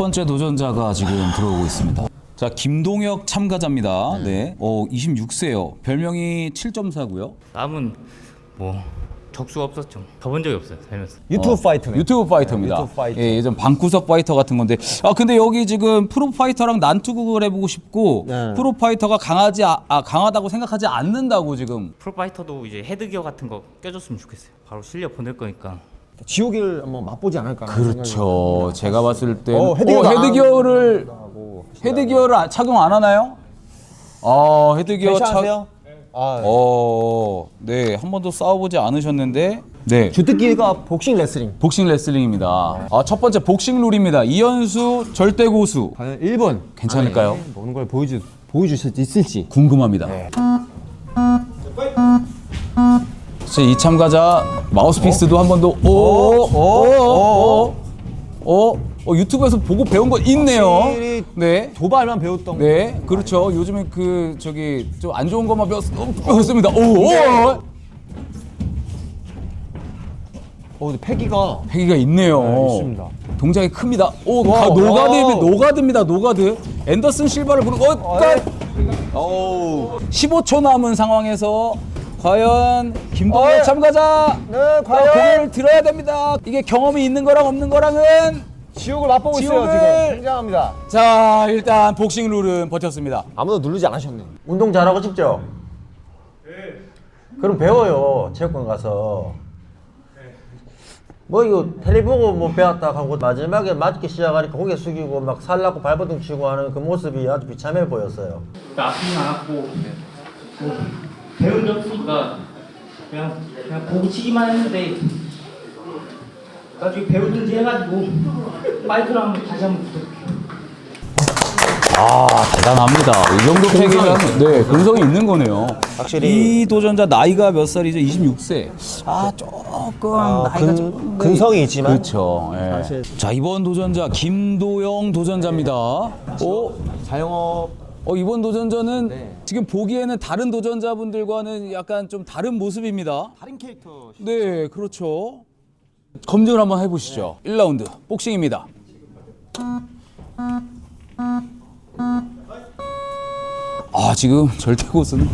첫 번째 도전자가 지금 들어오고 있습니다. 자, 김동혁 참가자입니다. 네. 어, 26세요. 별명이 7.4고요. 남은 뭐 적수가 없었죠. 가본 적이 없어요 살면서. 유튜브 파이터네. 유튜브 파이터입니다. 유튜브 파이터. 예, 예전 방구석 파이터 같은 건데. 아, 근데 여기 지금 프로 파이터랑 난투극을 해보고 싶고 네. 프로 파이터가 강하지 아, 아, 강하다고 생각하지 않는다고 지금. 프로파이터도 이제 헤드기어 같은 거 껴줬으면 좋겠어요. 바로 실력 보낼 거니까. 지옥을 한번 맛보지 않을까. 그렇죠. 제가 봤을 때 어, 어, 헤드기어가 헤드기어를. 헤드기어를 아- 착용 안 하나요? 아, 헤드기어 착 괜찮으세요? 아, 어, 네, 한 번도 싸워보지 않으셨는데, 네, 주특기가 복싱 레슬링. 복싱 레슬링입니다. 아, 첫 번째 복싱 룰입니다. 이현수 절대 고수 과연 1번 괜찮을까요? 노는 걸 보여주 보여줄 수 있을지. 궁금합니다. 자, 이 참가자 마우스피스도 한 번도 오, 오, 오, 오, 어, 유튜브에서 보고 배운 거 있네요. 확실히 네. 도발만 배웠던 거. 네, 그렇죠. 요즘에 그 저기 좀 안 좋은 것만 배웠, 어, 배웠습니다. 오, 오, 어, 근데 패기가 패기가 있네요. 네, 있습니다. 동작이 큽니다. 오, 와, 가, 노가드, 와. 노가드입니다. 노가드. 앤더슨 실바를 부르고, 어, 네. 오. 15초 남은 상황에서 과연 김동현 어. 참가자 네, 어, 과연 공을 들어야 됩니다. 이게 경험이 있는 거랑 없는 거랑은 지옥을 맛보고 있어요 지옥을! 지금. 굉장합니다. 자 일단 복싱 룰은 버텼습니다. 아무도 누르지 않으셨네. 운동 잘하고 싶죠? 그럼 배워요 체육관 가서 뭐 이거 텔레 보고 뭐 배웠다 하고 마지막에 맞기 시작하니까 고개 숙이고 막 살라고 발버둥 치고 하는 그 모습이 아주 비참해 보였어요 아프진 않았고 뭐 배운 적 없으니까 그냥 그냥 보고 치기만 했는데 나중에 배우든지 해가지고 마이크랑 다시 한번 부탁드릴게요. 아 대단합니다. 이 정도 패기면 네 근성이 있는 거네요. 확실히- 이 도전자 나이가 몇 살이죠? 26세. 아 조금 나이가 근- 좀 근성이 있지만 그렇죠. 예. 사실- 자 이번 도전자 김도영 도전자입니다. 어? 자영업 어 이번 도전자는 네. 지금 보기에는 다른 도전자분들과는 약간 좀 다른 모습입니다. 다른 캐릭터. 네, 그렇죠. 검증을 한번 해보시죠. 1라운드 복싱입니다. 아 지금 절대 고수는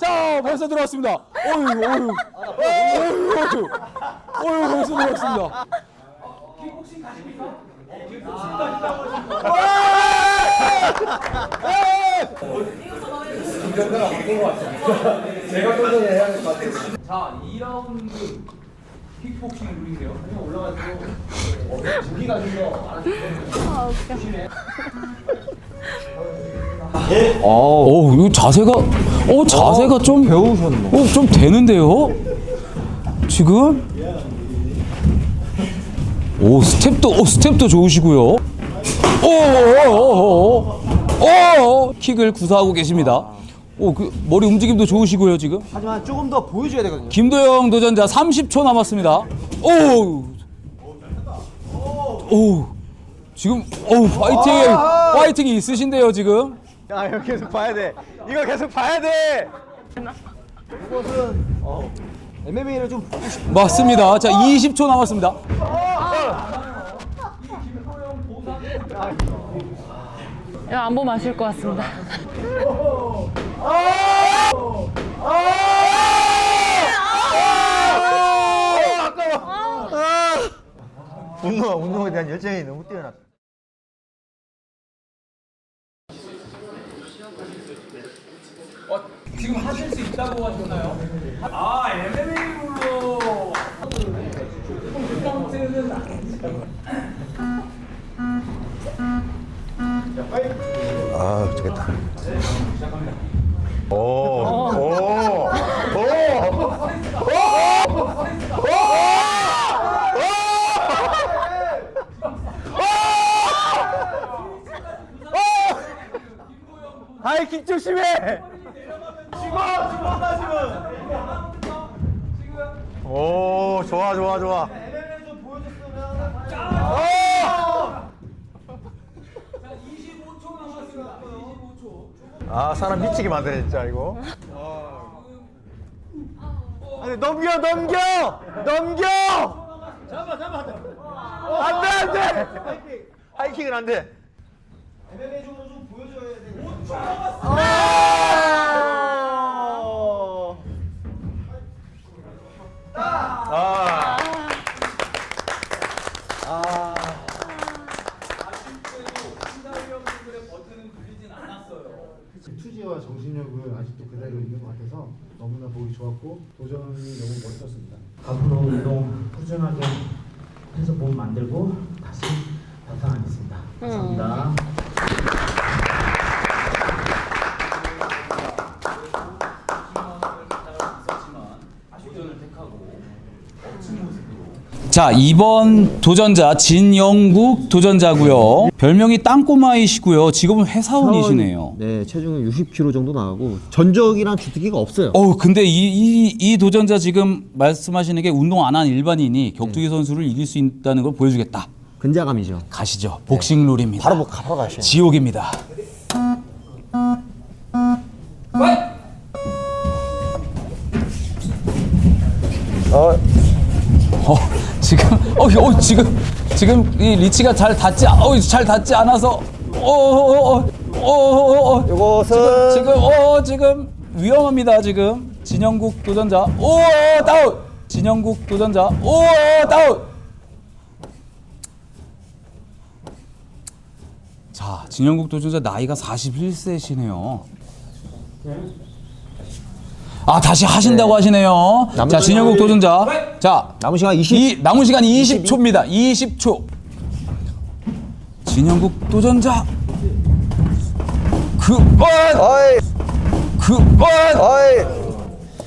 자 벌써 들어왔습니다. 어휴 어휴 어휴 어휴 어휴 벌써 들어왔습니다. 자 2라운드 킥복싱 룰인데요. 그냥 올라가지고 무기 가진 거 어, 이거 자세가, 어, 자세가 좀 배우셨네. 어, 좀 되는데요? 지금? 오, 스텝도, 오, 스텝도 좋으시고요. 오, 오, 오, 오, 오, 오, 킥을 구사하고 계십니다. 오, 그 머리 움직임도 좋으시고요, 지금. 하지만 조금 더 보여줘야 되거든요. 김도영 도전자 30초 남았습니다. 오, 오, 지금, 오, 파이팅, 파이팅이 있으신데요, 지금. 야 이거 계속 봐야 돼. 이거 계속 봐야 돼. 이것은 어, MMA를 좀 보고. 맞습니다. 자, 20초 남았습니다. 이거 안 보면 아실 것 같습니다. 운동, 운동에 대한 열정이 너무 뛰어났다 지금 하실 수 있다고 하셨나요? 아, MMA로. 아 좋겠다 오, 오, 하이킥 조심해. 죽어 죽었다 지금. 오 좋아 좋아 좋아. MMM 좀 보여줬으면. 25초 남았습니다. 25초. 아 사람 미치게 만드네 진짜 이거. 아니 넘겨 넘겨 넘겨. 잡아 잡아. 안돼 안돼. 하이킥은 안돼. MMM 좀 보여줘야 돼. 5초 남았어. 좋았고 도전이 너무 멋졌습니다. 앞으로 운동 꾸준하게 해서 몸 만들고 다시 나타나겠습니다. 감사합니다. 자, 이번 도전자 진영국 도전자고요. 별명이 땅꼬마이시고요. 직업은 회사원이시네요. 네, 체중은 60kg 정도 나가고 전적이랑 주특기가 없어요. 어, 근데 이, 이, 이 도전자 지금 말씀하시는 게 운동 안 한 일반인이 격투기 선수를 이길 수 있다는 걸 보여주겠다. 근자감이죠. 가시죠. 복싱 룰입니다. 바로 뭐 바로 가시. 지옥입니다. 어. 어, 지금, 어, 어, 지금, 지금 이 리치가 잘 닿지, 아- 어, 잘 닿지 않아서, 어, 어, 어, 어, 어, 어, 어. 요것은 지금, 어, 지금 위험합니다, 지금. 진영국 도전자, 오, 다운! 진영국 도전자, 오, 다운! 자, 진영국 도전자 나이가 41세시네요. 아, 다시 하신다고 하시네요. 자, 진영국 도전자. 자, 남은 시간 20. 이 남은 시간 20초입니다. 20초. 진영국 도전자. 그, 어, 어이 그, 어. 어이.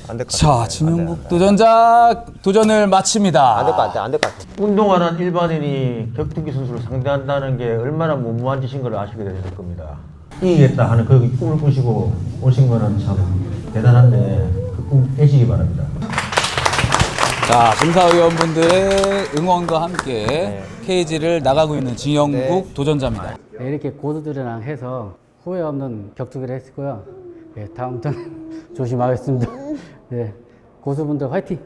안될 것 같아. 자, 진영국 도전자 도전을 마칩니다. 안될 것 같아. 안될 것 같아. 운동하는 일반인이 격투기 선수를 상대한다는 게 얼마나 무모한 짓인 걸 아시게 되실 겁니다. 이기겠다 하는 그 꿈을 꾸시고 오신 거는 참 대단한데 그 꿈 깨시기 바랍니다. 자, 심사위원분들의 응원과 함께 케이지를 나가고 있는 진영국 도전자입니다. 네, 이렇게 고수들이랑 해서 후회 없는 격투기를 했고요. 네, 다음부터는 조심하겠습니다. 네, 고수분들 화이팅!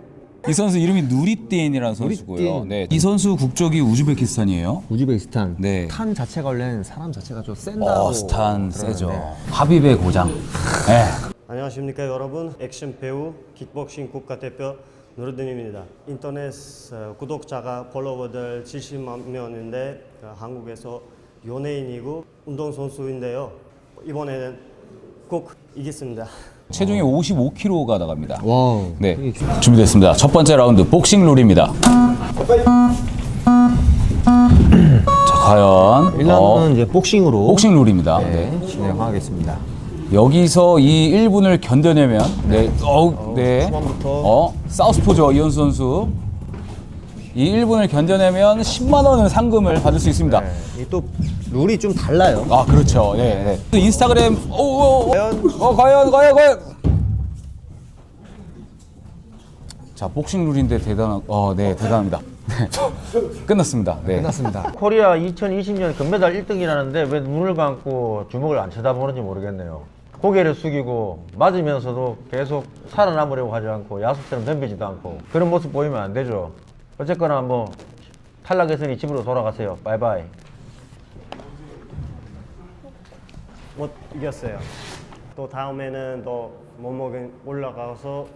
이 선수 이름이 누리띠엔이라는 선수고요. 네. 이 선수 국적이 우즈베키스탄이에요. 우즈베키스탄. 네. 탄 자체가 원래는 사람 자체가 좀 센다고. 어, 스탄 들었는데. 세죠. 하비의 고장. 네. 안녕하십니까 여러분 액션 배우 킥복싱 국가대표 누르딘입니다 인터넷 어, 구독자가 팔로워들 70만 명인데 어, 한국에서 연예인이고 운동선수인데요 이번에는 꼭 이기겠습니다 체중이 55kg가 나갑니다. 와우. 네. 준비됐습니다. 첫 번째 라운드 복싱 룰입니다. 자, 과연 1라운드는 어, 이제 복싱으로 복싱 룰입니다. 네. 네, 진행하겠습니다. 여기서 이 1분을 견뎌내면 네, 어, 네. 초반부터. 어, 사우스포죠 이현수 선수. 이 1분을 견뎌내면 10만 원의 상금을 받을 수 있습니다. 이게 또 룰이 좀 달라요. 아 그렇죠. 네. 네. 또 인스타그램 오, 오, 오. 어 과연 과연 과연. 자 복싱 룰인데 대단한 어네 대단합니다. 네. 끝났습니다. 네. 끝났습니다. 코리아 2020년 금메달 1등이라는데 왜 눈을 감고 주먹을 안 쳐다보는지 모르겠네요. 고개를 숙이고 맞으면서도 계속 살아남으려고 하지 않고 야수처럼 덤비지도 않고 그런 모습 보이면 안 되죠. 어쨌거나 뭐 탈락했으니 집으로 돌아가세요. 바이바이. 못 이겼어요 또 다음에는 또 몸무게 올라가서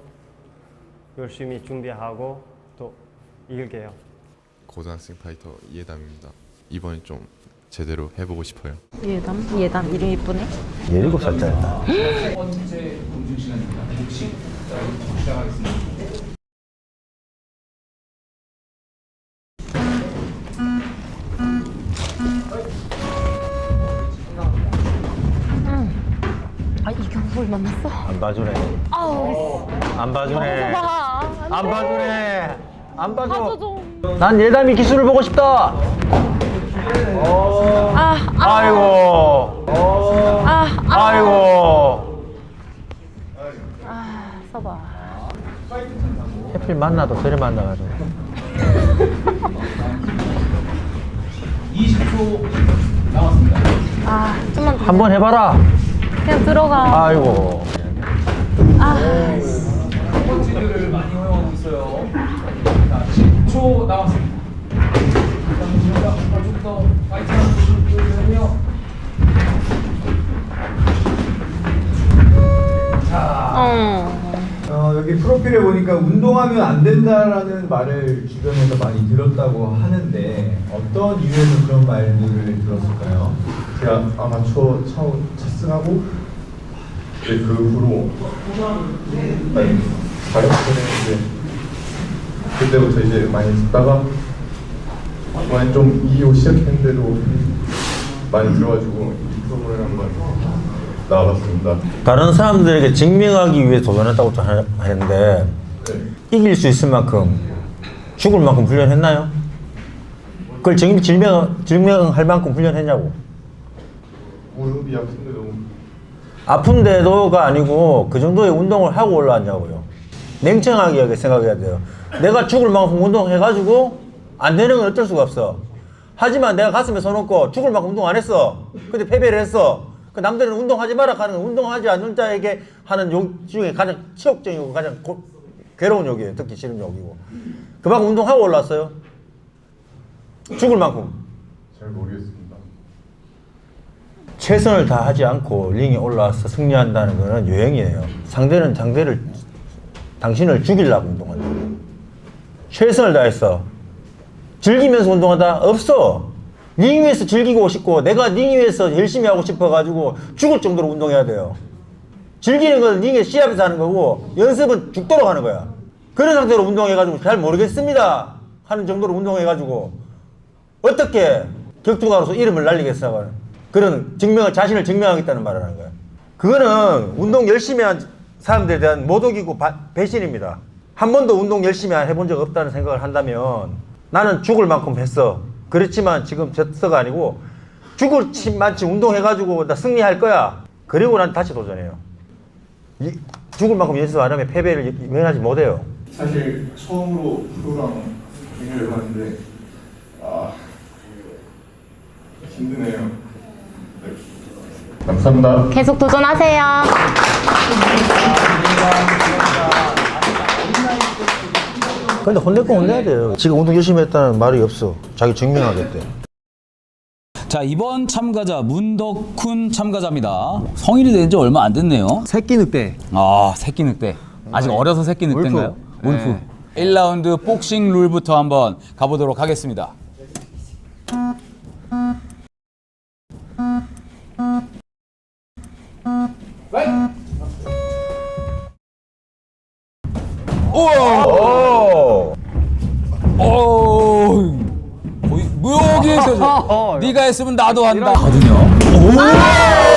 열심히 준비하고 또 이길게요 고등학생 파이터 이해담입니다. 이번에 좀 제대로 해보고 싶어요. 예담? 예담 이름 이쁘네. 17살짜리다. 아 이경 솔 만났어? 안 봐주네. 아우 안 봐주네. 봐. 안 봐주네. 안 봐줘. 좀. 난 예담이 기술을 보고 싶다. 아, 아, 아이고. 아, 아, 아이고. 아, 써봐. 해필 만나도 저리 만나가지고. 20초 남았습니다. 아, 좀만 더. 한번 해봐라. 그냥 들어가. 아이고. 스포츠들을 많이 허용하고 있어요. 자, 10초 남았습니다. 좀더 파이팅하는 모습 보여주세요. 어. 어, 여기 프로필에 보니까 운동하면 안 된다라는 말을 주변에서 많이 들었다고 하는데 어떤 이유에서 그런 말들을 들었을까요? 제가 아마추어 차우 찼승하고 이제 그 후로 아니 자격증을 이제 그때부터 이제 많이 듣다가 많이 좀 이후 시작했는데도 많이 들어가지고 이 프로그램 한번 나와봤습니다. 다른 사람들에게 증명하기 위해 도전했다고 하- 하는데 네. 이길 수 있을 만큼 죽을 만큼 훈련했나요? 그걸 증, 증명, 증명할 만큼 훈련했냐고. 무릎이 아픈데 너무 아픈데도가 아니고 그 정도의 운동을 하고 올라왔냐고요. 냉정하게 생각해야 돼요. 내가 죽을 만큼 운동해가지고 안 되는 건 어쩔 수가 없어. 하지만 내가 가슴에 손놓고 죽을 만큼 운동 안 했어. 근데 패배를 했어. 그 남들은 운동하지 마라 하는 건 운동하지 않는 자에게 하는 욕 중에 가장 치욕적이고 가장 고, 괴로운 욕이에요. 듣기 싫은 욕이고. 그만큼 운동하고 올라왔어요. 죽을 만큼. 잘 모르겠습니다. 최선을 다하지 않고 링에 올라와서 승리한다는 것은 유행이에요. 상대는 상대를 당신을 죽이려고 운동한다. 최선을 다했어. 즐기면서 운동하다 없어. 링 위에서 즐기고 싶고 내가 링 위에서 열심히 하고 싶어가지고 죽을 정도로 운동해야 돼요. 즐기는 건 링에 시합에서 하는 거고 연습은 죽도록 하는 거야. 그런 상태로 운동해가지고 잘 모르겠습니다 하는 정도로 운동해가지고 어떻게 격투가로서 이름을 날리겠어? 그런 증명을 자신을 증명하겠다는 말을 하는 거야. 그거는 운동 열심히 한 사람들에 대한 모독이고 바- 배신입니다. 한 번도 운동 열심히 해본 적 없다는 생각을 한다면 나는 죽을 만큼 했어. 그렇지만 지금 졌어가 아니고 죽을 만치 운동해가지고 나 승리할 거야. 그리고 난 다시 도전해요. 이- 죽을 만큼 연습 안 하면 패배를 면하지 못해요. 사실 처음으로 프로랑 경기를 하는데 아 힘드네요. 네. 감사합니다. 계속 도전하세요. 근데 혼낼 건 혼내야 돼요. 지금 운동 열심히 했다는 말이 없어. 자기 증명하겠대. 자, 이번 참가자 문덕훈 참가자입니다. 성인이 된 지 얼마 안 됐네요. 새끼 늑대. 아, 새끼 늑대. 아직 어려서 새끼 늑대인가요? 울프. 1라운드 복싱 룰부터 한번 가보도록 하겠습니다. 오! 오, 거의 무역에서 네가 했으면 나도 한다. 거든요. 오!